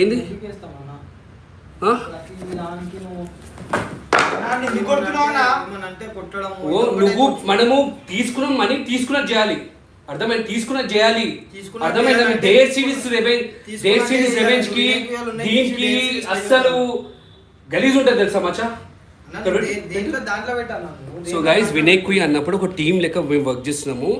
ఏంది? నువ్వు అన్న, నిన్ను కొడుతున్నావు అన్న. ఏమన్నా అంటే కొట్టడం ఓ నువ్వు మనము తీసుకున్న మనీ తీసుకున్నది చేయాలి. అర్థమైంది? తీసుకున్నది చేయాలి. అర్థమైంది? డేర్ సిరీస్ రెవెంజ్ తీసుకున్నది డేర్ సిరీస్ చేయాలి. రెవెంజ్కి దీనికి అస్సలు గలీజ్ ఉంటుంది తెలుసా మచ్చా? సో గైస్ వినయ్ కుయ్ అన్నప్పుడు ఒక టీం లెక్క మేము వర్క్ చేస్తున్నాము.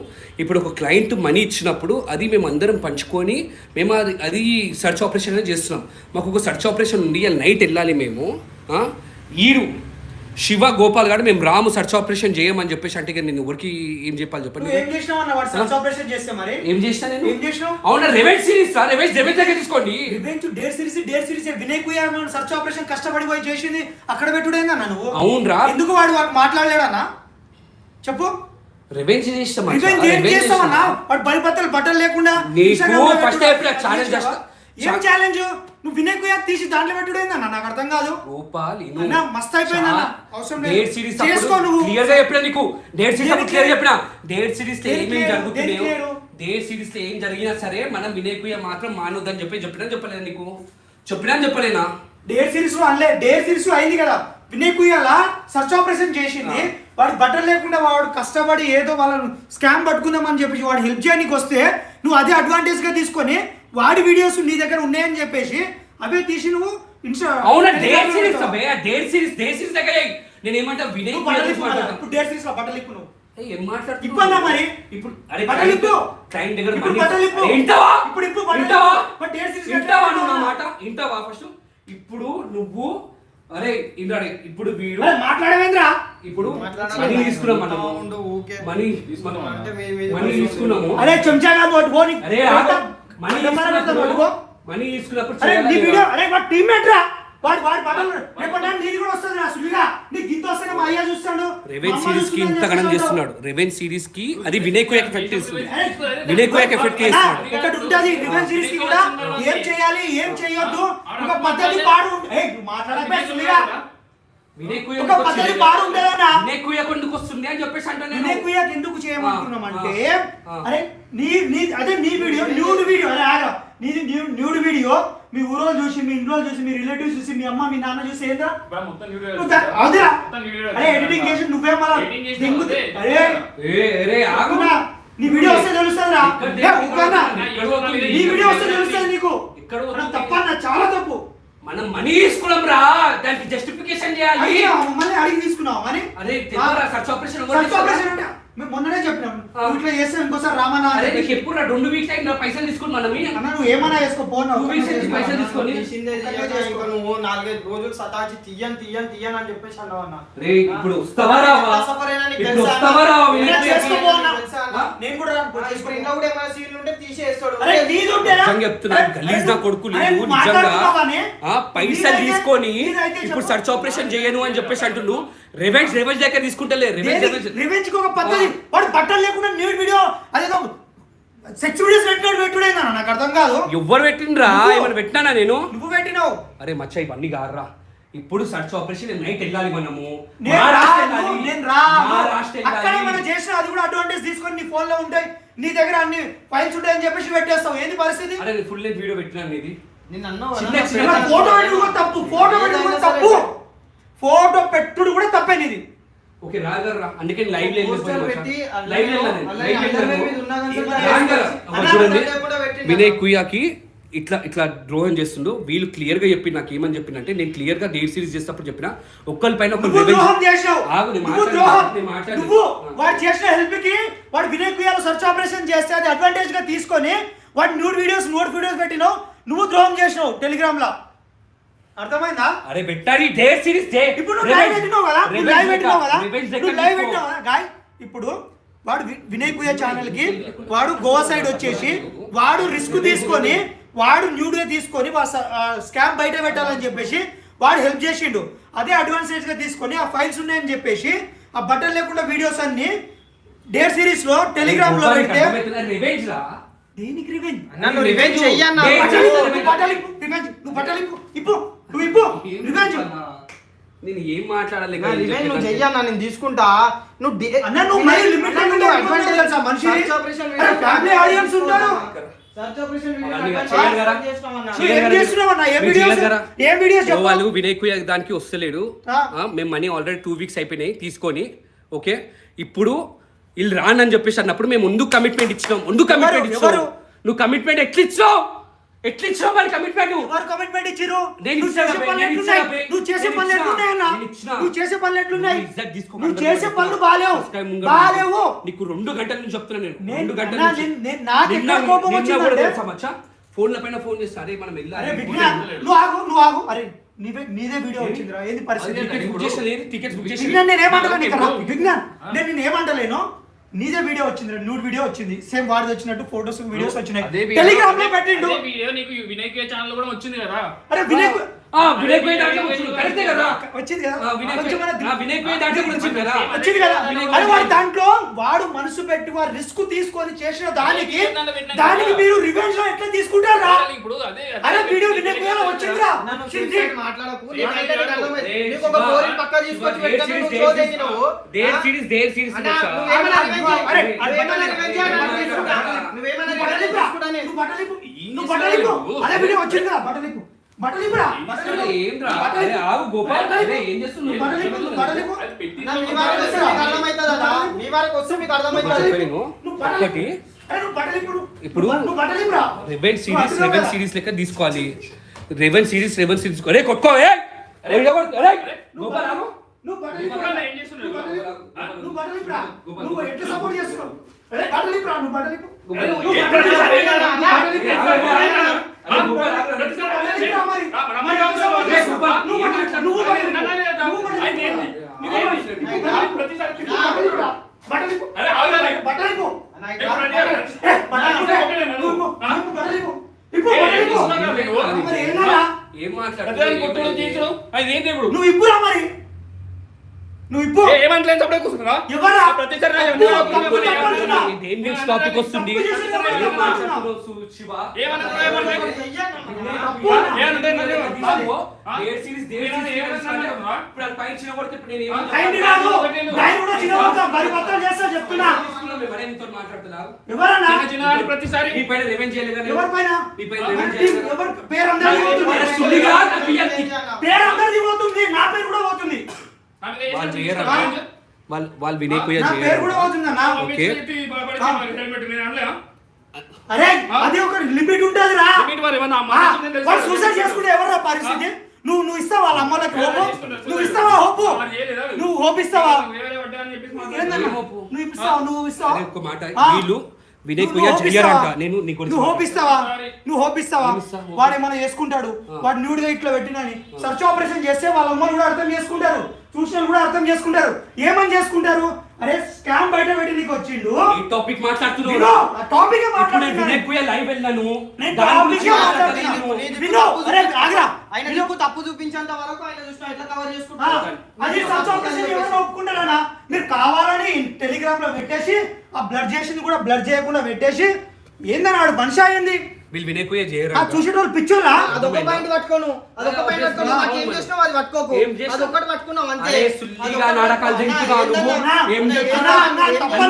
ఇప్పుడు ఒక క్లయింట్ మనీ ఇచ్చినప్పుడు అది మేము అందరం పంచుకొని మేము అది అది సర్చ్ ఆపరేషన్ అనేది చేస్తున్నాం. మాకు ఒక సర్చ్ ఆపరేషన్ ఉంది అది నైట్ వెళ్ళాలి మేము? ఈరు శివ గోపాల్ గారు మేము రాము సర్చ్ ఆపరేషన్ చేయమని చెప్పేసి అంటే నేను ఎవరికి ఏం చెప్పాలి చెప్పండి? ఏం చేసినావు అన్న వాడు సర్చ్ ఆపరేషన్ చేస్తే మరి? ఏం చేసినా నేను? అవునా రెవెన్స్ సిరీస్ సార్ రెవెన్స్ రెవెన్స్ దగ్గర తీసుకోండి. Revenge dare series dare series Vinay Kuyya search operation కష్టపడి పోయి చేసింది అక్కడ పెట్టుడేందన్న నువ్వు? అవునురా. ఎందుకు వాడు మాట్లాడలేడన్నా చెప్పు. రెవెన్స్ రివెంజ్ ఏం చేస్తావన్నా వాడు బలి బట్టలు లేకుండా challenge చేస్తావా? చేస్తా. ఏం ఛాలెంజ్ నువ్వు వినయ్ తీసి దాంట్లో పెట్టుడేందన్న నాకు అర్థం కాదు. గోపాల్. అన్నా, మస్తు అయిపోయింది అన్న. అవసరం లేదు. డేట్ సిరీస్ చేసుకో నువ్వు. క్లియర్గా చెప్పినా నీకు. డేట్ సిరీస్ అప్పుడు క్లియర్ చెప్పినా. డేట్ సిరీస్లో? జరుగుతున్నాయో clear? డేట్ సిరీస్లో ఏం జరిగినా సరే మనం వినయకుయ్య మాత్రం మానొద్దని చెప్పి చెప్పినా చెప్పలేదు నీకు? చెప్పినా చెప్పలేనా? డేర్ సిరీస్లో అనలే. డేర్ సిరీస్లో అయింది కదా. వినయ్ కుయ్యాల? సర్చ్ ఆపరేషన్ చేసింది. వాడు బట్టలు లేకుండా వాడు కష్టపడి ఏదో వాళ్ళను స్కామ్ పట్టుకుందామని చెప్పేసి వాడు హెల్ప్ చేయడానికి వస్తే నువ్వు అదే అడ్వాంటేజ్గా తీసుకొని వాడి వీడియోస్ నీ దగ్గర ఉన్నాయని చెప్పేసి అవే తీసి నువ్వు ఇన్స్టా అవునా డేట్ సిరీస్ అబ్బే డేట్ సిరీస్ డేట్ సిరీస్ దగ్గర నేను ఏమంటా వినయ్. ఇప్పుడు డేర్ సిరీస్లో బట్టలు ఇప్పు నువ్వు ఏయ్, ఏం మాట్లాడుతున్నావు? ఇప్పన్నా మరి? ఇప్పుడు అరే బట్టలు ఇప్పు. దగ్గర ఇప్పుడు money- బట్టలు ఇప్పు. అరే, ఇంటావా ఇప్పుడు ఇప్పు బట్టలు ఇంటావా ఇప్పు. మరి డేట్ సిరీస్ ఇంటావా ఎట్లా నువ్వు నా ఇప్పు? మాట ఇంటావా ఫస్ట్ ఇప్పుడు నువ్వు అరే ఇప్పుడు వీడు మాట్లాడవేంద్రా ఇప్పుడు. మనీ తీసుకున్నాం మనము. మనీ తీసుకున్నాం అంటే మీ- మీ- మనీ తీసుకున్నాము అరే చెంచాగా పోని అరే. మనీ తీసుకున్నప్పుడు మనీ తీసుకున్నప్పుడు అరే నీ చేయాలి వీడియో కదా. అరే వాడు టీమ్మేట్ రా. వాడు వాడు బట్టలు రేపటి నీది కూడా వస్తుంది రా సులిగా నీకు గింత వస్తే మా అయ్య చూస్తాడు. రెవెన్ సిరీస్కి. చేస్తున్నాడు. రెవెన్ సిరీస్కి అది వినయ్ కోయక్ ఎఫెక్ట్ ఇస్తుంది వినయ్ కోయక్ ఎఫెక్ట్ చేస్తున్నాడు. ఒకటి ఉంటది. రివెన్ సిరీస్కి కూడా ఏం చేయాలి ఏం చేయొద్దు ఒక పద్ధతి పాడు. సులిగా ఎందుకు వస్తుంది అని చెప్పేసి అంటే ఎందుకు చేయమంటున్నాం అంటే. అరే నీ నీ అదే నీ వీడియో న్యూడ్ వీడియో అరే ఆగా. న్యూ- న్యూడ్ వీడియో మీ ఊరోళ్ళు చూసి మీ ఇంట్లో చూసి మీ రిలేటివ్స్ చూసి మీ అమ్మ మీ నాన్న చూసి ఏంద్రా మొత్తం వీడియో నువ్వు దా- అదిరా అరే ఎడిటింగ్ చేసి నువ్వే మళ్ళా. అరే. ఆగునా నీ వీడియో వస్తే తెలుస్తుందిరా. నీ వీడియో వస్తే తెలుస్తుంది నీకు. తప్పన్న చాలా తప్పు. మనం మనీ తీసుకున్నాం రా. దానికి జస్టిఫికేషన్ చేయాలి. మమ్మల్ని అడిగి తీసుకున్నావు మరి? అరే తెలియరా సర్చ్ ఆపరేషన్ ఎవరు సర్చ్ చేస్తారు? ఆపరేషన్ అంటే మేము మొన్ననే చెప్పినాం. నువ్వు ఇట్లా చేస్తే ఇంకోసారి రామన్నా అరే అని నీకు ఎప్పుడు రా? రెండు వీక్స్ అయింది పైసలు తీసుకుని మనం అన్న నువ్వు ఏమన్నా చేసుకో పోనా. నువ్వు తీసేసి పైసలు తీసుకొని. తీసిందే తీయక ఇంకా నువ్వు నాలుగైదు రోజులు సతాచి తీయని తీయని తీయని అని చెప్పేసి అన్నావు అన్న. రే ఇప్పుడు వస్తావా రావా? ఇప్పుడు తెలుసా వస్తావా రావా? నేను చేసుకో పో అన్న. నేను కూడా రాను, ఆ, చేసుకో. ఇంట్లో కూడా ఏమైనా సీన్లు ఉంటే తీసేస్తాడు. అరే ఉంటేనా? నిజంగా చెప్తున్నా. అరే, గలీజ్ నా కొడుకు నువ్వు నిజంగా? ఆ పైసలు తీసుకొని ఇప్పుడు. సర్చ్ ఆపరేషన్ చేయను అని చెప్పేసి అంటుండు. రెవెన్స్ రెవెన్స్ దగ్గర తీసుకుంటలే రివెంజ్కి ఒక పద్ధతి. వాడు బట్టలు లేకుండా న్యూడ్ వీడియో అదేదో సెక్స్ వీడియోస్ పెట్టినాడు పెట్టుడేందా నాకు అర్థం కాదు. ఎవ్వరు పెట్టిండ్రా? నువ్వు- ఏమైనా పెట్టినానా నేను? నువ్వు పెట్టినావు. అరే మచ్చ ఇవన్నీ కాదురా. ఇప్పుడు సర్చ్ ఆపరేషన్ నైట్ వెళ్ళాలి మనము. నేను రా నేను రా. అక్కడ. మనం చేసిన అది కూడా అడ్వాంటేజ్ తీసుకొని నీ ఫోన్లో ఉంటాయి నీ దగ్గర అన్ని ఫైల్స్ ఉంటాయని చెప్పేసి పెట్టేస్తావు. ఏంది పరిస్థితి? అరే నేను ఫుల్ లెంత్ వీడియో పెట్టినాను ఇది నిన్ను అన్నావు చిన్న అన్న, చిన్న ఇలా పెద్ద- ఫోటో పెట్టుడు కూడా తప్పు. ఫోటో పెట్టుడు కూడా తప్పు. ఫోటో పెట్టుడు కూడా తప్పే నీది. ఓకే రాగారు రా అందుకే లైవ్ పోస్టర్ పెట్టి లైవ్ మీద ఉన్నా కానీ. అన్న, చూడండి కూడా పెట్టిండు వినయ్. కుయాకి ఇట్లా ఇట్లా ద్రోహం చేస్తుండు. వీళ్ళు క్లియర్గా చెప్పి నాకు ఏమని చెప్పినంటే నేను క్లియర్గా డేట్ సిరీస్ చేసేటప్పుడు చెప్పిన ఒక్కరి పైన. వాడు చేసిన హెల్ప్కి వాడు వినయ్ కుయాల సర్చ్ ఆపరేషన్ చేస్తే అది అడ్వాంటేజ్గా తీసుకొని వాడు న్యూడ్ వీడియోస్ నోట్ వీడియోస్ పెట్టినావు. నువ్వు ద్రోహం చేసినావు టెలిగ్రామ్లో. అర్థమైందా? అరే పెట్టాలి డేట్ సిరీస్ డే ఇప్పుడు నువ్వు లైవ్ పెట్టినావు కదా? నువ్వు లైవ్ పెట్టినావు కదా? నువ్వు లైవ్ పెట్టినావు కదా? గాయ్ ఇప్పుడు వాడు వినయ్ కుయ్య ఛానల్కి వాడు గోవా సైడ్ వచ్చేసి వాడు రిస్క్ తీసుకొని వాడు న్యూడ్గా తీసుకొని స్కామ్ బయట పెట్టాలని చెప్పేసి వాడు హెల్ప్ చేసిండు. అదే అడ్వాన్సేజ్గా తీసుకొని ఆ ఫైల్స్ ఉన్నాయని చెప్పేసి ఆ బట్టలు లేకుండా వీడియోస్ అన్ని డేర్ సిరీస్లో టెలిగ్రామ్లో పెడితే రివెంజ్ రా. దేనికి రివెంజ్ అన్న, నువ్వు రివెంజ్. నువ్వు ఇప్పు. నువ్వు రివెంజ్ నేను ఏం రివెంజ్ నువ్వు చెయ్యన్నా నేను తీసుకుంటా. నువ్వు డి- అన్న నువ్వు మరి లిమిట్ తెలుసా మనిషి ఫ్యామిలీ ఆడియన్స్ ఉంటారు. వాళ్ళు వినయ్ కుయ్య దానికి వస్తలేడు. మేము మనీ ఆల్రెడీ టూ వీక్స్ అయిపోయినాయి తీసుకొని ఓకే? ఇప్పుడు వీళ్ళు రానని చెప్పేసి అన్నప్పుడు మేము ముందు కమిట్మెంట్ ఇచ్చినాం. ముందు కమిట్మెంట్ ఎవరు? నువ్వు కమిట్మెంట్ ఎట్లా ఇచ్చినావు ఎట్లా ఇచ్చినావు మరి కమిట్మెంట్ ఎవరు కమిట్మెంట్ నేను చేసే పనులు నేను ఎట్లున్నాయి. నువ్వు చేసే పనులు ఇచ్చినా. ఎట్లున్నాయన్నా నేను ఇచ్చినా. నువ్వు చేసే పనులు ఎట్లున్నాయి? నువ్వు చేసే. పనులు బాలేవు బాలేవు నీకు రెండు గంటల నుంచి చెప్తున్నా నేను. రెండు గంటల అన్నా, నుంచి నాకు ఎక్కడ కోపం వచ్చిందంటే- ఫోన్ల పైన ఫోన్ చేస్తా. అరే మనం వెళ్ళాలి. నువ్వు ఆగు నువ్వు ఆగు. అరే నీవే నీదే వీడియో వచ్చిందిరా? ఏంది పరిస్థితి? టికెట్స్ బుక్ చేసి నేను ఏమంటలేను నేను ఏమంటలేను? నీదే వీడియో వచ్చింది నూడ్ వీడియో వచ్చింది. సేమ్ వాడిది వచ్చినట్టు ఫోటోస్ వీడియోస్ వచ్చినాయి. టెలిగ్రామ్లో పెట్టిండు. అదే వీడియో నీకు వినాయక్ ఛానల్ కూడా వచ్చింది కదా. అరే వినయ్ పోయి దాంట్లో వచ్చింది కరెక్టే కదా? వచ్చింది కదా? ఆ, వినయ్ కొంచెం పోయి- మన- ఆ, వినయ్ పోయి దాంట్లో కూడా వచ్చింది కదా? వచ్చింది కదా? వినయ్ అరే వాడు పోయి- దాంట్లో వాడు మనసు పెట్టి వాడు రిస్క్ తీసుకొని చేసిన దానికి దానికి. మీరు రివెంజ్లో ఎట్లా తీసుకుంటారా? ఇప్పుడు అదే అరే వీడియో వినయ్ పోయేలా వచ్చిందిరా నువ్వు. నువ్వు? అదే వీడియో వచ్చింది కదా బట్టలిప్పు. రా అరే ఆగు గోపాల్ అరే ఏం చేస్తున్నావు ఒకటి. ఇప్పుడు. రెవెన్ నువ్వు సిరీస్ రెవెన్? సిరీస్ లెక్క తీసుకోవాలి రెవెన్ సిరీస్ రెవెన్ సిరీస్ అరే కొట్టుకో. నువ్వు ఏం చేస్తున్నావు? నువ్వు. బట్టలిప్పురా మరి. నువ్వు ఇప్పుడు ఏమంటలేదు చప్పుడే ఎవరా? ప్రతిసారి. దేని టాపిక్ వస్తుంది శివ పైన రివెంజ్ చేయలేదు ఎవరి పైన పైన రివెంజ్ చేయలేదు? ఎవరి పేరు అందరిది పోతుంది నా పేరు అందరిది పోతుంది నా పేరు కూడా పోతుంది వాళ్ళు చేయరు. వాళ్ళు వాళ్ళు వినయ్ కుయ్య నా పేరు చేయరు? ఓకే. అరే అది ఒక లిమిట్ ఉంటుంది రా అమ్మ సూసైడ్ చేసుకుంటే ఎవరు పరిస్థితి? నువ్వు నువ్వు ఇస్తావా వాళ్ళ అమ్మలకి హోపు? నువ్వు ఇస్తావా హోపు? నువ్వు హోప్ ఇస్తావా? నువ్వు ఇస్తావా? నువ్వు ఇస్తావా? మాట? వీళ్ళు వినయ్ చెయ్యరంట? నేను నువ్వు హోప్ ఇస్తావా? సారీ. నువ్వు హోప్ ఇస్తావా? ఏమి ఇస్తా hope? వాడు ఏమైనా చేసుకుంటాడు? వాడు న్యూడ్గా ఇట్లా పెట్టినని సర్చ్ ఆపరేషన్ చేస్తే వాళ్ళ అమ్మలు కూడా అర్థం చేసుకుంటారు. చూసిన కూడా అర్థం చేసుకుంటారు. ఏమని చేసుకుంటారు? అరే స్కామ్ బయట పెట్టి నీకు వచ్చిండు. ఈ టాపిక్ మాట్లాడుతున్నావు ఆ టాపిక్ వినయ్ కుయ్య లైవ్ వెళ్ళాను. నేను టాపిక్ వినో, తప్పు అరే, చూపించ- ఆగురా. ఆయన. నీకు తప్పు చూపించేంత వరకు ఆయన చూసిన ఎట్లా కవర్ చేసుకుంటారు అది ఆపరేషన్ ఎవరైనా ఒప్పుకుంటారనా మీరు కావాలని టెలిగ్రామ్లో పెట్టేసి ఆ బ్లడ్ చేసింది కూడా బ్లడ్ చేయకుండా పెట్టేసి ఏందని వాడు మనిషి అయింది వీళ్ళు వినయ్ కుయ్య చేయరు ఆ చూసేటోళ్ళు పిచ్చోళ్ళా? అదొక పాయింట్ పట్టుకోను. అదొక పాయింట్ పట్టుకోను. నాకు ఏం చేసినావు అది పట్టుకోకు? అదొకటి పట్టుకున్నావు అంతే. అరే సుల్లిగా నాటకాలు అన్నా, నువ్వు? ఏం అన్నా, చెప్తున్నావు?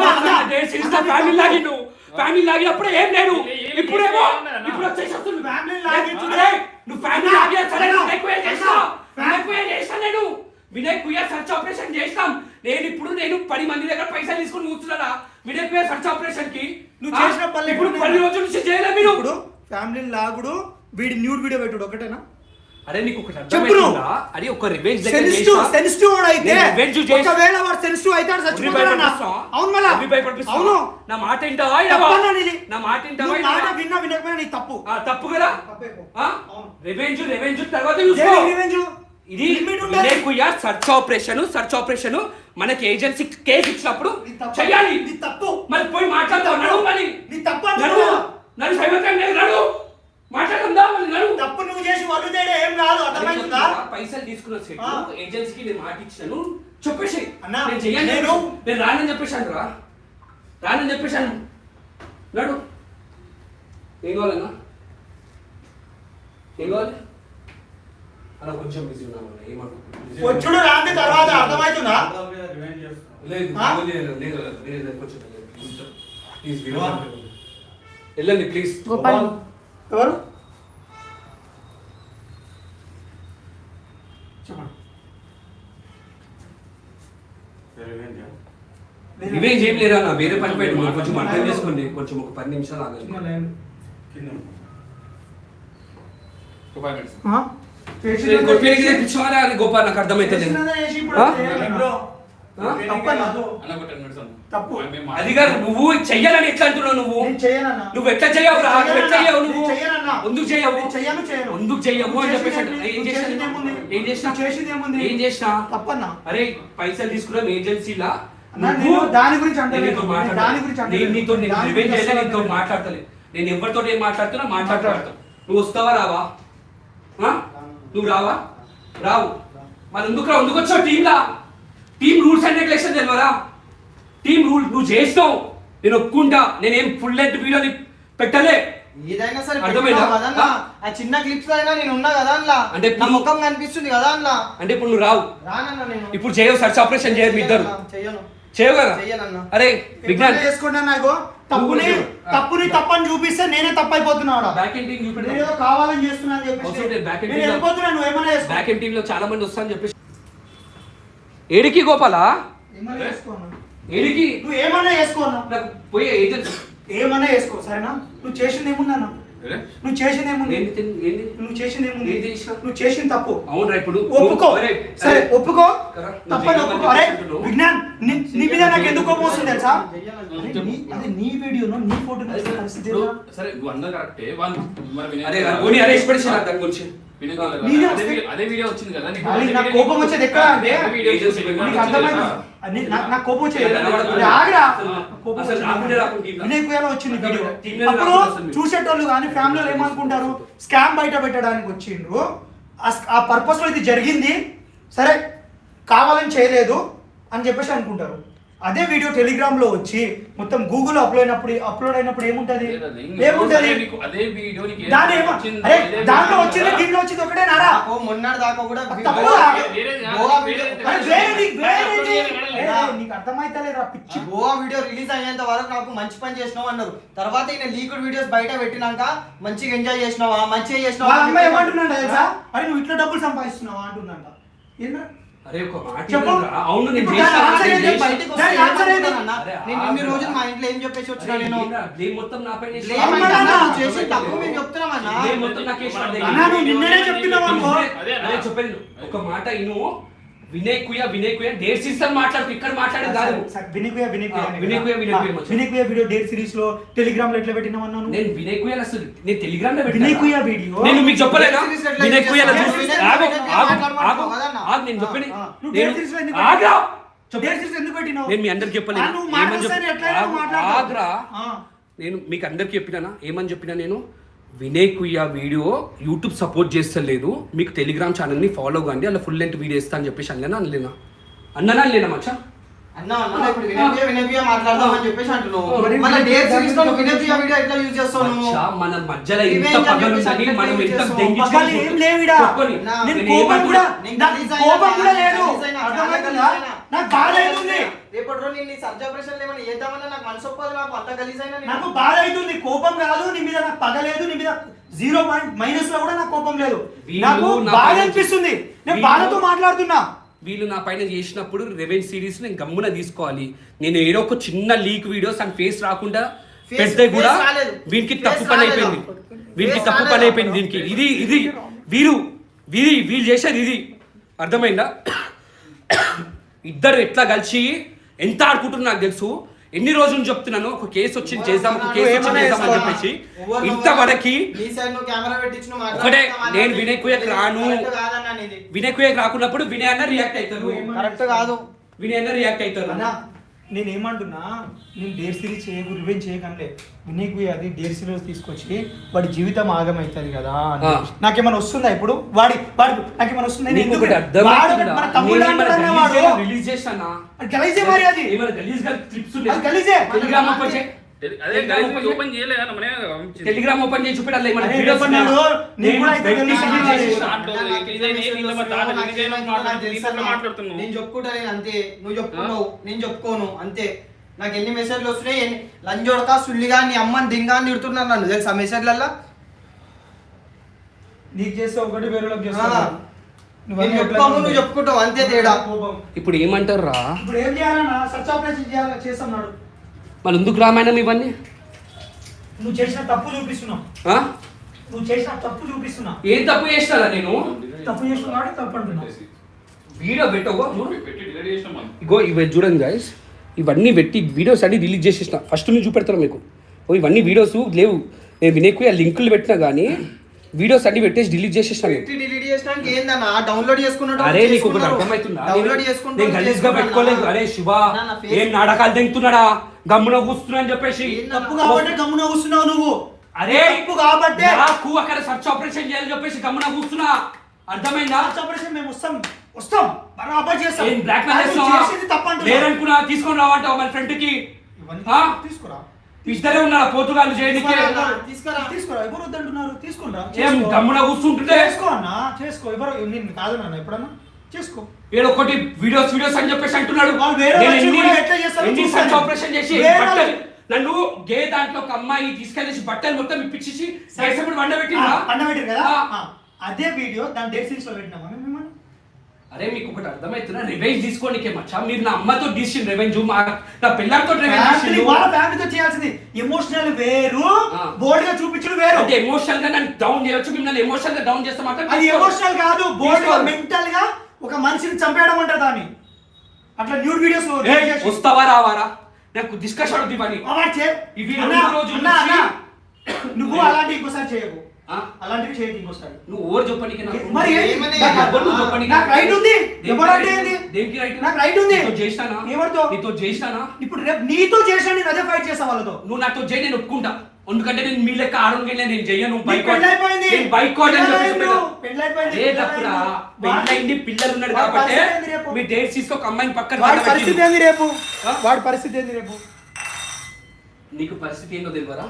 అన్నా. Date series family login family లాగినప్పుడు ఏం నేను ఇప్పుడేమో ఇప్పుడు వచ్చేసి ఫ్యామిలీ లాగించుడు. అరే, నువ్వు ఫ్యామిలీ లాగిన సరే అన్నా, వినయ్ కుయ్య చేస్తా నేను? వినయ్ కుయ్య సర్చ్ ఆపరేషన్ చేస్తాం నేను ఇప్పుడు నేను పది మంది దగ్గర పైసలు తీసుకుని కూర్చున్నానా? వినయ్ కుయ్య సర్చ్ ఆపరేషన్కి? నువ్వు చేసిన పనులు ఇప్పుడు పది రోజుల నుంచి చేయలే మీరు. ఇప్పుడు ఫ్యామిలీ లాగుడు వీడి న్యూడ్ వీడియో పెట్టుడు ఒకటేనా? అరే నీకు ఒకటి అది ఒక రివెంజ్ సెన్సిటివ్ సెన్సిటివ్ అయితే revenge చేసి- ఒకవేళ వాడు సెన్సిటివ్ అయితే వాడు చచ్చిపోతాడన్నా. అవును మళ్ళా. అవును అవును. నా మాట వింటావా? వినవా? తప్పన్నా నీది. నా మాట వింటావా? మాట? విన్నా వినకపోయినా నీ తప్పు. ఆ, తప్పు కదా. రివెంజ్ రివెంజ్ తర్వాత చూసుకో. revenge? ఇది సర్చ్ ఆపరేషన్ సర్చ్ ఆపరేషన్ మనకి ఏజెన్సీ కేసు ఇచ్చినప్పుడు. చెయ్యాలి. నీ తప్పు. మరి పోయి మాట్లాడతావు నడువు మరి. నీ తప్పు. నన్ను సైవతం లేదు నడువు మాట్లాడదా మరి నడువు తప్పు నువ్వు చేసి వడ్లు తేడా ఏం కాదు అర్థమైందా? పైసలు తీసుకున్న సెట్. ఏజెన్సీకి నేను మాట ఇచ్చాను చెప్పేసి. అన్నా, నేను చెయ్యను. నేను- నేను రానని చెప్పేశాను రా. రానని చెప్పేశాను. నడు. ఏం కావాలన్నా? ఏం కావాలి? అలా కొంచెం బిజీ ఉన్నాను వచ్చుడు రాంది తర్వాత అర్థమవుతుందా లేదు? లేదు లేదు లేదు. లేదు కొంచెం ప్లీజ్ వెళ్ళండి ప్లీజ్ గోపాల్. ఎవరు? చెప్పండి. ఇవేం ఏం లేరా నా వేరే పని పెట్టి కొంచెం అర్థం చేసుకోండి. కొంచెం ఒక పది నిమిషాలు ఆగండి. గోపాల్ నాకు అర్థమైతే చేయాలి. తప్పు. అది కాదు నువ్వు చెయ్యాలని ఎట్లా అంటున్నావు నువ్వు. నువ్వు ఎట్లా నువ్వు ఎట్లా చేయనన్నా. నువ్వు. ఎందుకు చెయ్యను, చేయను. ఎందుకు నువ్వు అని చెప్పేసి అంటే, ఏం చేసినా? ఏం చేసినా చేసింది ఏముంది? ఏం చేసినా తప్పన్నా అరే పైసలు తీసుకున్నాం ఏజెన్సీలా దాని గురించి మాట్లాడను. దాని గురించి నీతో నేను రివెంజ్ నీతో అంటలేదు. మాట్లాడతలే నేను ఎవరితో ఏం మాట్లాడుతున్నా మాట్లాడతాను నువ్వు వస్తావా రావా? నువ్వు రావా రావు మరి ఎందుకు రావు ఎందుకు వచ్చావు టీంలా టీం రూల్స్ అండ్ రెగ్యులేషన్ తెలియరా టీం రూల్ నువ్వు చేసినావు. నేను ఒప్పుకుంటా. నేనేం ఫుల్ లెంత్ వీడియోని పెట్టలే. ఏదైనా సరే అర్థమైందా? ఆ. చిన్న క్లిప్స్ అయినా నేను ఉన్నా కదా అందులో అంటే నా ఇప్పుడు- ముఖం కనిపిస్తుంది కదా అందులో అంటే ఇప్పుడు నువ్వు రావు. రానన్నా నేను. ఇప్పుడు చేయవు సర్చ్ ఆపరేషన్ చేయరు మీ ఇద్దరు. చెయ్యను చేయవు కదా. అరే విజ్ఞాన్. అన్నా, ఇగో. తప్పుని తప్పుని తప్పని చూపిస్తే నేనే తప్పు అయిపోతున్నాడు బ్యాక్ ఎండ్ టీం ఏదో కావాలని చేస్తున్నా అని చెప్పేసి team లో- వెళ్ళిపోతున్నా నువ్వు ఏమైనా బ్యాక్ ఎండ్ టీమ్లో చాలా మంది వస్తా అని చెప్పేసి ఏడికి గోపాలా. ఏడికి నువ్వు ఏమైనా చేసుకో అన్నా. నాకు పోయే ఏజెంట్ ఏమైనా చేసుకో సరేనా నువ్వు చేసింది ఏముంది అన్న ఏ? నువ్వు చేసింది ఏముంది నువ్వు చేసింది ఏముంది చేసినా? నువ్వు చేసింది తప్పు. అవునరా ఇప్పుడు? ఒప్పుకో. సరే ఒప్పుకో. తప్పని అరే. విజ్ఞాన్ నీ మీద నాకు ఎందుకు కోపం వస్తుంది తెలుసా? నీ- అదే నీ వీడియోను? నీ ఫోటో సార్, పరిస్థితి అందరూ కరెక్టే. వాళ్ళు అరే గారు- ఓని అరే ఎక్స్పెక్టేషన్ దాని గురించి. అదే వీడియో- అదే వీడియో వచ్చింది కదా కోపం వచ్చేది ఎక్కడ అంటే నాకు కోపం ఆగురా. కోపం వచ్చేది. వినయ్ కుయాలో వీడియో. అప్పుడు. చూసేటోళ్ళు కానీ ఫ్యామిలీలో ఏమనుకుంటారు? స్కామ్ బయట పెట్టడానికి వచ్చిండ్రు. ఆ స్- ఆ పర్పస్లో ఇది జరిగింది. సరే కావాలని చేయలేదు అని చెప్పేసి అనుకుంటారు. అదే వీడియో టెలిగ్రామ్లో వచ్చి మొత్తం గూగుల్ అప్లోడ్ అయినప్పుడు అప్లోడ్ అయినప్పుడు ఏముంటది. ఏముంటది? దాని అరే దాంట్లో వచ్చింది దీంట్లో వచ్చింది ఒకటే నారా. నాకు మొన్నటి దాకా కూడా. నీకు అర్థమైతలేరా పిచ్చి. గోవా వీడియో రిలీజ్ అయ్యేంత వరకు నాకు మంచి పని చేసినావు అన్నారు. తర్వాత ఈయన లీక్డ్ వీడియోస్ బయట పెట్టినాక మంచిగా ఎంజాయ్ చేసినావా? మంచిగా చేసినావా? అమ్మాయి ఏమంటున్నాడు తెలుసా? అరే నువ్వు ఇట్లా డబ్బులు సంపాదిస్తున్నావా అంటుందంట. ఏందా అరే ఒక మాట చెప్పు. అవును నేను ఇప్పుడు దాని మాట ఆన్సర్ నేను ఏంటి? చేసిన- బయటికి వస్తే దాని ఆన్సర్ ఏంటి? ఏమనుకుంటానన్నా? అరే, నేను ఇన్ని ఆగురా. రోజులు మా ఇంట్లో ఏం చెప్పేసి వచ్చినా అరే, నేను ఏంరా? blame మొత్తం నా పైన వేసి- blame అమ్మా, అంటే అన్నా, నాన్న. నువ్వు చేసిన తప్పు మేము చెప్తున్నామన్నా blame మొత్తం నాకే వేసి పడ్డాయి. అన్నా, నువ్వు నిన్ననే చెప్తున్నావు అనుకో. అదే అన్నా. అదే చెప్పాను ఒక మాట ఇను వినయ్ కుయ వినయ్ కుయ డేట్ సిస్టమ్ మాట్లాడు ఇక్కడ మాట్లాడేది కాదు. వినికుయ వినికుయ ఆ, వినికుయ, వినికుయ మచ్చా. వినికుయ వీడియో డేట్ సిరీస్లో టెలిగ్రామ్లో ఎట్లా పెట్టినామన్నాను నేను వినయ్ కుయ అసలు నేను టెలిగ్రామ్లో వినయ్ కుయ వీడియో? నేను మీకు చెప్పలేదా వినయ్ కుయ వినయ్ ఆగు కుయ ఆగు ఆగు? ఆగు నేను చెప్పని నేను సిరీస్లో ఎందుకు ఆగ్రా! డేట్ సిరీస్ ఎందుకు పెట్టినావు? నేను మీ అందరికి చెప్పలేదు. ఆగ్రా. నేను మీకు అందరికి చెప్పినానా? ఏమని చెప్పినా నేను? వినయ్ కుయ్యా వీడియో యూట్యూబ్ సపోర్ట్ చేస్తలేదు. మీకు టెలిగ్రామ్ ఛానల్ని ఫాలో కండి అలా ఫుల్ లెంత్ వీడియో ఇస్తా అని చెప్పేసి అన్ననా అనలేనా? అన్ననా లేనా మచ్చా? అన్నా అన్నా ఇప్పుడు వినపియ వినపియ మాట్లాడదామని చెప్పేసి అంటున్నావు. మరి మళ్ళీ వినపియ డేట్ సిరీస్లో నువ్వు వినపియ వినపియ వీడియో ఎట్లా యూజ్ చేస్తావు నువ్వు? మచ్చా, మన మధ్యలో పగలు ఉందని ఎంత ఏం లేవిడా. నేను కోపం కూడా నాకు కోపం కూడా లేదు. అర్థమవుతుందా బాధ అవుతుంది. రేపటి రోజు నేను సర్జ ఆపరేషన్ ఏమైనా చేద్దామన్నా నాకు మనసు ఒప్పదు నాకు అంత గలీజ్ అయినా నేను- నాకు బాధ అవుతుంది. కోపం కాదు నీ మీద నాకు పగ లేదు నీ మీద జీరో పాయింట్ మైనస్లో కూడా నాకు కోపం లేదు. నాకు బాధ పైన- అనిపిస్తుంది. నేను బాధతో మాట్లాడుతున్నా. వీళ్ళు నా పైన చేసినప్పుడు రెవెన్యూ సిరీస్ నేను గమ్మున తీసుకోవాలి నేను ఏదో ఒక చిన్న లీక్ వీడియోస్ అని ఫేస్ రాకుండా పెడితే కూడా. వీనికి తప్పు పని. అయిపోయింది వీనికి తప్పు పని. అయిపోయింది దీనికి ఇది ఇది వీరు వీరి వీళ్ళు చేసేది ఇది అర్థమైందా ఇద్దరు ఎట్లా కలిసి ఎంత ఆడుకుంటున్నారు నాకు తెలుసు ఎన్ని రోజులు చెప్తున్నాను ఒక కేసు వచ్చింది చేద్దాం ఒక కేసు వచ్చింది చేద్దాం అని చెప్పేసి ఇంతవరకు ఒకటే, నేను. వినయ్ కుయ్యకు రాను. వినయ్ కుయ్యకు రాకున్నప్పుడు వినయ్ అన్న రియాక్ట్ అవుతారు కరెక్ట్ కాదు. వినయ్ అన్న రియాక్ట్ అవుతారు అన్నా నేను ఏమంటున్నా నేను డేర్ సిరీస్ చేయకు రివెంజ్ చేయకంటే వినీకు అది డేర్ సిరీస్ తీసుకొచ్చి వాడి జీవితం ఆగమవుతుంది కదా. నాకేమైనా వస్తుందా ఇప్పుడు? వాడి వాడు నాకేమైనా వస్తుందా? గలీజ్ మరి అది. గలీజ్. టెలిగ్రామ్ ఓపెన్ చేసి చూపెట్టాలి కూడా నేను గలీజ్ వెంటనే గా రిలీజ్ చేసిన. చేసిన. దాంట్లో ఇదే నేను ఇలా మా తాత రిలీజ్ అయినా మాట్లాడుతున్నాను, నీ దగ్గర మాట్లాడుతున్నావు. నేను చెప్పుకుంటా నేను అంతే. నువ్వు చెప్పుకుంటావు నేను చెప్పుకోను అంతే. నాకు ఎన్ని మెసేజ్లు వస్తున్నాయి లంజోడక సుల్లిగా నీ అమ్మని దింగా అని తిడుతున్నారు నన్ను. తెలుసా మెసేజ్లల్లో? నీకు చేస్తే ఒకటి నువ్వు చెప్పుకుంటావు అంతే తేడా. ఇప్పుడు ఏమంటారు రా? ఇప్పుడు ఏం చేయాలన్నా సర్చ్ ఆపరేషన్ చేయాలి చేస్తున్నాడు మరి ఎందుకు రామాయణం ఇవన్నీ? నువ్వు చేసిన తప్పు చూపిస్తున్నావు ఆ? నువ్వు చేసిన తప్పు చూపిస్తున్నావు ఏం తప్పు చేసినా నేను? తప్పు చేస్తున్నాడు తప్పు అంటున్నావు వీడియో పెట్టవో? ఇగో ఇవి చూడండి గాయస్ ఇవన్నీ పెట్టి వీడియోస్ అన్ని రిలీజ్ చేసేసిన. ఫస్ట్ నుంచి చూపెడతాను మీకు. ఓ ఇవన్నీ వీడియోస్ లేవు. నేను వినేకు ఆ లింకులు పెట్టినా కానీ వీడియోస్ అన్ని పెట్టేసి డిలీట్ చేసేసిన పెట్టి డిలీట్ చేసినానికి ఏందన్నా? డౌన్లోడ్ చేసుకున్నట్టు అరే నీకు ఒకటి అర్థమవుతుందా? డౌన్లోడ్ చేసుకుంటూ నేను పెట్టుకోలేదు. అరే శివ ఏం నాటకాలు తెంగుతున్నాడా? గమ్మున కూస్తున్నా అని చెప్పేసి. తప్పు కాబట్టి గమ్మున కూస్తున్నావు నువ్వు. అరే తప్పు కాబట్టే? నాకు అక్కడ సర్చ్ ఆపరేషన్ చేయాలని చెప్పేసి గమ్మున కూస్తున్నా అర్థమైందా? సర్చ్ ఆపరేషన్ మేము వస్తాం. వస్తాం. బరాబర్ చేస్తాం. బ్లాక్ మెయిల్ అంటున్నావు. లేరనుకున్నా తీసుకొని రావంటావు మన ఫ్రెండ్కి? తీసుకురా. ఇద్దరే ఉన్నారా పోతుగాళ్ళు చేయడానికి తీసుకురా. తీసుకురా. తీసుకురా ఎవరు వద్దంటున్నారు? తీసుకురా. ఏం గమ్మున కూర్చుంటుంటే? చేసుకో అన్న చేసుకో. ఎవరు నేను కాదు నాన్న ఎప్పుడన్నా. చేసుకో. ఒకటి వీడియోస్ వీడియోస్ అని చెప్పేసి అంటున్నాడు. ఆపరేషన్ చేసి నన్ను గే దాంట్లో ఒక అమ్మాయి తీసుకెళ్ళేసి బట్టలు మొత్తం ఇప్పించేసి వేసప్పుడు వండ పెట్టిందా పండబెట్టారు కదా. అదే వీడియో దాని డేట్ సిరీస్లో పెట్టినామా? అరే మీకు ఒకటి అర్థమవుతున్నా రివెంజ్ తీసుకోనికే మచ్చా మీరు నా అమ్మతో తీసిన రివెంజ్ మా నా పిల్లలతో రివెంజ్ వాళ్ళ ఫ్యామిలీతో చేయాల్సింది ఎమోషనల్ వేరు ఆ. బోల్డ్గా చూపించడం వేరు. అంటే ఎమోషనల్గా నన్ను డౌన్ చేయొచ్చు మిమ్మల్ని ఎమోషనల్గా డౌన్ చేస్తే మాత్రం అది ఎమోషనల్ కాదు గా తీసుకోరు. మెంటల్గా ఒక మనిషిని చంపేయడం అంటారు దాన్ని. అట్లా న్యూడ్ వీడియోస్ వస్తావా రావారా నాకు డిస్కషన్ అవుతుంది పని ఇవి అన్నా, నువ్వు అలాంటి ఇంకోసారి చేయకు? అలాంటివి చేయకు ఇంకోసారి నువ్వు ఓవర్ చెప్పనీకి నాకు మరి? ఏమని? నాకు రైట్ ఉంది ఎవరంటే? ఏంది దేనికి రైట్ నాకు రైట్ ఉంది నీతో చేసినానా ఎవరితో? నీతో చేసినానా ఇప్పుడు రేపు నీతో చేసిన నేను అదే ఫైట్ చేస్తా వాళ్ళతో నువ్వు నాతో చేయి నేను ఒప్పుకుంటా ఎందుకంటే నేను మీ లెక్క ఆడోన్గా నేను చెయ్యను నీకు బైక్ పెళ్ళైపోయింది. నేను అని పెళ్ళైపోయింది. చెప్పేసి పెళ్ళైపోయింది. ఏ తప్పురా వాడి- పెళ్ళైంది పిల్లలు ఉన్నారు వాడి కాబట్టి పరిస్థితి ఏంది రేపు? మీ డేట్స్ తీసుకో ఒక అమ్మాయిని పక్కన వాడి పక్కన పరిస్థితి పెట్టిండు. ఏంది రేపు ఆ? వాడి పరిస్థితి ఏంది రేపు నీకు పరిస్థితి ఏందో తెలియరా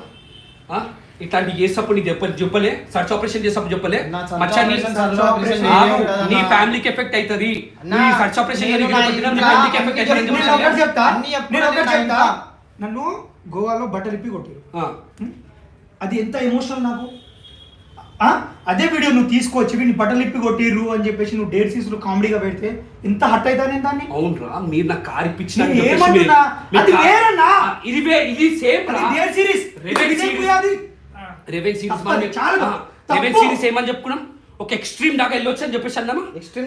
ఆ? ఇట్లాంటి చేసినప్పుడు నీకు చెప్పలే చెప్పలే సర్చ్ ఆపరేషన్ చేసినప్పుడు చెప్పలే నా మచ్చా నీ- నీ నా. ఫ్యామిలీకి ఎఫెక్ట్ అవుతుంది నీ సర్చ్ ఆపరేషన్ నా నీ ఫ్యామిలీకి ఎఫెక్ట్ అవుతుంది. నన్ను గోవాలో బట్టలు ఇప్పి కొట్టారు. అది ఎంత ఎమోషనల్ నాకు? ఆ? అదే వీడియో నువ్వు తీసుకొచ్చి వీడిని బట్టలు ఇప్పి కొట్టిర్రు అని చెప్పేసి నువ్వు డేట్ సీన్స్లో కామెడీగా పెడితే ఎంత హట్ అవుతా నేను దాన్ని? అవునరా మీరు నాకు కార్ ఇప్పించిన నేను ఏమంటున్నా? అది వేరన్నా? ఇది ఇది same date series revenge series తప్పు. సిరీస్ ఏమని చెప్పుకున్నాం? ఒక ఎక్స్ట్రీమ్ దాకా వెళ్ళొచ్చు అని చెప్పేసి అన్నామా? ఎక్స్ట్రీమ్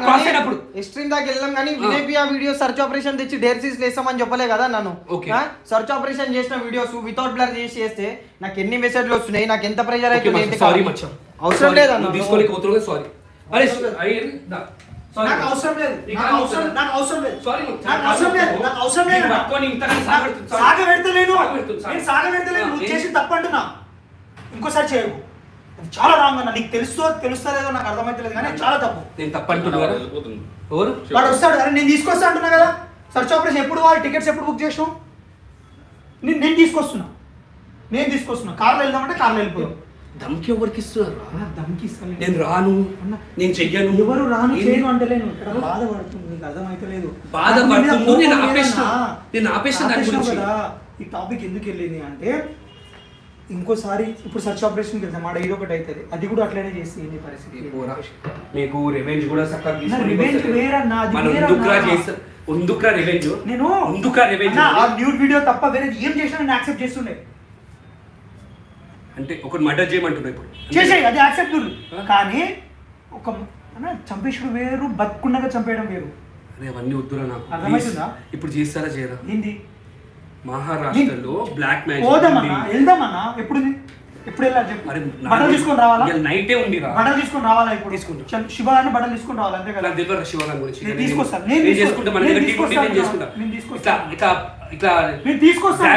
క్రాస్ అయినప్పుడు ఎక్స్ట్రీమ్ దాకా వెళ్ళాం కానీ వినేపి ఆ వీడియో సర్చ్ ఆపరేషన్ తెచ్చి డేర్ సీస్ వేస్తామని చెప్పలే కదా నన్ను. సర్చ్ ఆపరేషన్ చేసిన వీడియోస్ వితౌట్ బ్లర్ చేసి చేస్తే నాకు ఎన్ని మెసేజ్లు వస్తున్నాయి? నాకు ఎంత ప్రెషర్ అయితే సారీ మచ్చా అవసరం లేదన్న తీసుకోలేకపోతున్నావు సారీ అరే. నాకు అవసరం లేదు. నీకు అవసరం నాకు అవసరం లేదు. నాకు అవసరం లేదు. నాకు అవసరం లేదు. సాగ పెడతలేను. నేను సాగ పెడతలేను. నువ్వు చేసి తప్పు అంటున్నా ఇంకోసారి చేయకు. చాలా రాంగ్ అన్న నీకు తెలుస్తో తెలుస్తలేదో నాకు అర్థమైతలేదు కానీ చాలా తప్పు. నేను వెళ్ళిపోతుంది. ఎవరు? వాడు వస్తాడు. అరే నేను తీసుకొస్తా అంటున్నా కదా. సర్చ్ ఆపరేషన్ ఎప్పుడు వాళ్ళు టికెట్స్ ఎప్పుడు బుక్ చేసాం నేను నేను తీసుకొస్తున్నా. నేను తీసుకొస్తున్నా. కార్లో వెళ్దామంటే కార్లో వెళ్ళిపోయాం దమ్కి ఎవరికి ఇస్తున్నారు దమ్కి ఇస్తాను నేను రాను. నేను చెయ్యను. ఎవరు రాను? చేయను అంటలేను ఇక్కడ బాధపడుతుంది నీకు అర్థమైతలేదు. బాధపడుతుంది, నేను ఆపేసిన. నేను ఆపేసిన దాని గురించి. ఈ టాపిక్ ఎందుకు వెళ్ళింది అంటే ఇంకోసారి ఇప్పుడు సర్చ్ ఆపరేషన్కి వెళ్తాం ఆడ ఇది ఒకటి అవుతుంది. అది కూడా అట్లనే చేసి నీ పరిస్థితి? పోరా. మీకు రివెంజ్ కూడా revenge వస్తారు. వేరన్నా, అది వేరన్నా. ఉందుకురా రివెంజ్ నేను రివెంజ్ ఆ న్యూడ్ వీడియో తప్ప వేరే ఏం చేసినా నేను యాక్సెప్ట్ చేస్తుండే. అంటే ఒకటి మర్డర్ చేయమంటున్నా ఇప్పుడు. చేసేయి అది యాక్సెప్టబుల్ ఆ? కానీ ఒక చంపేసుడు వేరు బతుకున్నగా చంపేయడం వేరు. అరే అవన్నీ వద్దురా నాకు. ఇప్పుడు చేస్తారా చేయరా? ఏంది? మహారాష్ట్రలో బ్లాక్ మ్యాజిక్ పోదామన్నా వెళ్దామన్నా? ఎప్పుడు ఎప్పుడు వెళ్ళాలి చెప్పు. బట్టలు తీసుకొని రావాలా? నైటే ఉందిరా బట్టలు తీసుకొని రావాలా ఇప్పుడు? తీసుకుంటా. శివగారిని బట్టలు తీసుకొని రావాలి? అంతే కదా? తెలియదు శివరాం గురించి. నేను తీసుకొస్తాను. నేను నేను చేసుకుంటా మన నేను దగ్గర టీం ఉంటే నేను తీసుకొస్తాను. చేసుకుంటా. నేను ఇట్లా తీసుకొస్తాను. ఇట్లా ఇట్లా నేను తీసుకొస్తాను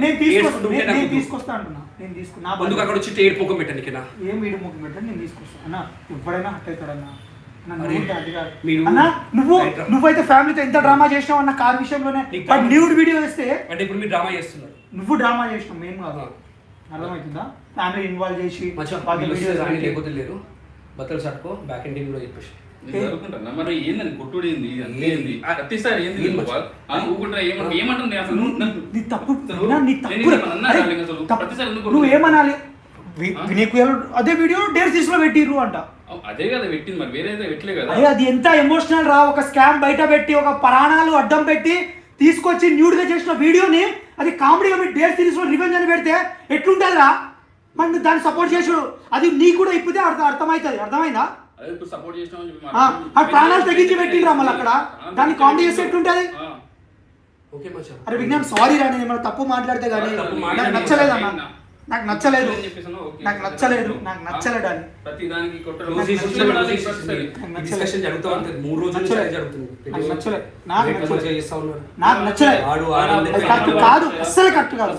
నేను- తీసుకొస్తాను నేను- నాకు నేను వద్దు. తీసుకొస్తా అంటున్నా. నేను తీసుకు నా ముందుకు బాధ్యత. అక్కడ వచ్చి ఏడు ముఖం పెట్టాను కింద. ఏం వీడు ముఖం పెట్టాను నేను తీసుకొస్తాను అన్న ఎవడైనా హట్ అవుతాడన్నా. అన్న నువ్వు. నువ్వైతే ఫ్యామిలీతో ఎంత డ్రామా చేసినావు అన్న కార్ విషయంలోనే నీకు బట్ న్యూడ్ వీడియో వేస్తే అంటే ఇప్పుడు మీరు డ్రామా చేస్తున్నారు. నువ్వు డ్రామా చేసినావు మేము కాదు. అర్థమవుతుందా? ఫ్యామిలీ ఇన్వాల్వ్ చేసి లేకపోతే లేరు బట్టలు సట్టుకో బ్యాక్ ఎండింగ్ కూడా చెప్పేసి. నేను జరుపుకుంటాను మరి ఏందని కొట్టుడు ఏంది అంతే ఏంది? ఆ ప్రతిసారి ఏంది ఏం నువ్వు? ఆ, ఊరుకుంటా ఏమంటా ఏమంటాను నేను అసలు? నీ తప్పు తప్పు. ప్రతిసారి నువ్వు? ఏమనాలి? కుయల్ అదే వీడియో డేర్ సీస్లో పెట్టిర్రు అంట. అదే కదా పెట్టింది మరి వేరే పెట్టలే కదా. అది ఎంత ఎమోషనల్ రా ఒక స్కామ్ బయట పెట్టి ఒక ప్రాణాలు అడ్డం పెట్టి తీసుకొచ్చి న్యూడ్గా చేసిన వీడియోని అది కామెడీగా పెట్టి డేర్ సిరీస్లో రివెంజ్ అని పెడితే ఎట్లుంటుంది రా మరి దాన్ని సపోర్ట్ చేసుడు అది నీ కూడా ఇప్పుడే అర్థం అర్థమవుతుంది అర్థమైందా? ఆ, ఆ ప్రాణాలు తెగించి పెట్టిండ్రా మళ్ళీ అక్కడ? దాన్ని కామెడీ చేస్తే ఎట్లుంటది అరే విజ్ఞాన్ సారీ రా నేను ఏమైనా తప్పు మాట్లాడితే కానీ నాకు మాట్లాడి- నచ్చలేదు అన్న. నాకు నచ్చలేదు. నాకు నచ్చలేదు. నాకు నచ్చలేదు అని. నాకు నచ్చలేదు. కాదు. అస్సలు కరెక్ట్ కాదు.